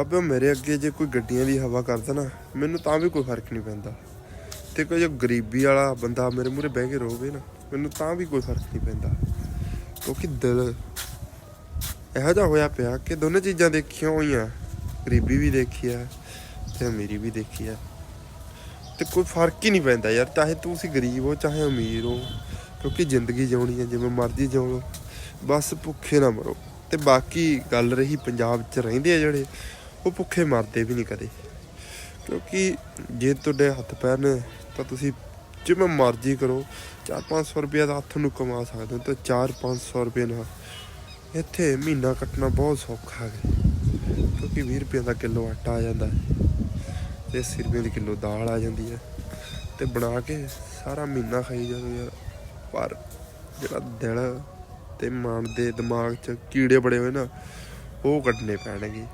ਬਾਬੇ ਮੇਰੇ ਅੱਗੇ ਜੇ ਕੋਈ ਗੱਡੀਆਂ ਦੀ ਹਵਾ ਕਰਦਾ ਨਾ, ਮੈਨੂੰ ਤਾਂ ਵੀ ਕੋਈ ਫ਼ਰਕ ਨਹੀਂ ਪੈਂਦਾ। ਤੇ ਕੋਈ ਜੋ ਗਰੀਬੀ ਵਾਲਾ ਬੰਦਾ ਮੇਰੇ ਮੂਹਰੇ ਬਹਿ ਕੇ ਰੋਵੇ ਨਾ, ਮੈਨੂੰ ਤਾਂ ਵੀ ਕੋਈ ਫ਼ਰਕ ਨਹੀਂ ਪੈਂਦਾ। ਕਿਉਂਕਿ ਦਿਲ ਇਹੋ ਜਿਹਾ ਹੋਇਆ ਪਿਆ ਕਿ ਦੋਨੇ ਚੀਜ਼ਾਂ ਦੇਖੀਆਂ ਹੋਈਆਂ, ਗਰੀਬੀ ਵੀ ਦੇਖੀ ਆ ਤੇ ਅਮੀਰੀ ਵੀ ਦੇਖੀ ਆ ਤੇ ਕੋਈ ਫ਼ਰਕ ਹੀ ਨਹੀਂ ਪੈਂਦਾ ਯਾਰ, ਚਾਹੇ ਤੁਸੀਂ ਗਰੀਬ ਹੋ, ਚਾਹੇ ਅਮੀਰ ਹੋ, ਕਿਉਂਕਿ ਜ਼ਿੰਦਗੀ ਜਿਉਣੀ ਹੈ, ਜਿਵੇਂ ਮਰਜ਼ੀ ਜਿਉ ਲਓ ਬਸ ਭੁੱਖੇ ਨਾ ਮਰੋ। ਤੇ ਬਾਕੀ ਗੱਲ ਰਹੀ ਪੰਜਾਬ 'ਚ ਰਹਿੰਦੇ ਆ ਜਿਹੜੇ ਉਹ ਭੁੱਖੇ ਮਰਦੇ ਵੀ ਨਹੀਂ ਕਦੇ। ਕਿਉਂਕਿ ਜੇ ਤੁਹਾਡੇ ਹੱਥ ਪੈਰ ਨੇ, ਤਾਂ ਤੁਸੀਂ ਜਿਵੇਂ ਮਰਜ਼ੀ ਕਰੋ 4-500 ਰੁਪਏ ਦਾ ਹੱਥ ਨੂੰ ਕਮਾ ਸਕਦੇ ਹੋ, ਤੇ 4-500 ਰੁਪਏ ਨਾਲ ਇੱਥੇ ਮਹੀਨਾ ਕੱਟਣਾ ਬਹੁਤ ਸੌਖਾ ਹੈ। ਕਿਉਂਕਿ 20 ਰੁਪਏ ਦਾ ਕਿਲੋ ਆਟਾ ਆ ਜਾਂਦਾ ਹੈ, ਤੇ 80 ਰੁਪਏ ਦੀ ਕਿਲੋ ਦਾਲ ਆ ਜਾਂਦੀ ਹੈ, ਤੇ ਬਣਾ ਕੇ ਸਾਰਾ ਮਹੀਨਾ ਖਾਈ ਜਾਓ ਯਾਰ। ਪਰ ਜਿਹੜਾ ਦਿਲ ਤੇ ਮਨ ਦੇ ਦਿਮਾਗ 'ਚ ਕੀੜੇ ਬੜੇ ਹੋਏ ਨਾ, ਉਹ ਕੱਢਣੇ ਪੈਣਗੇ।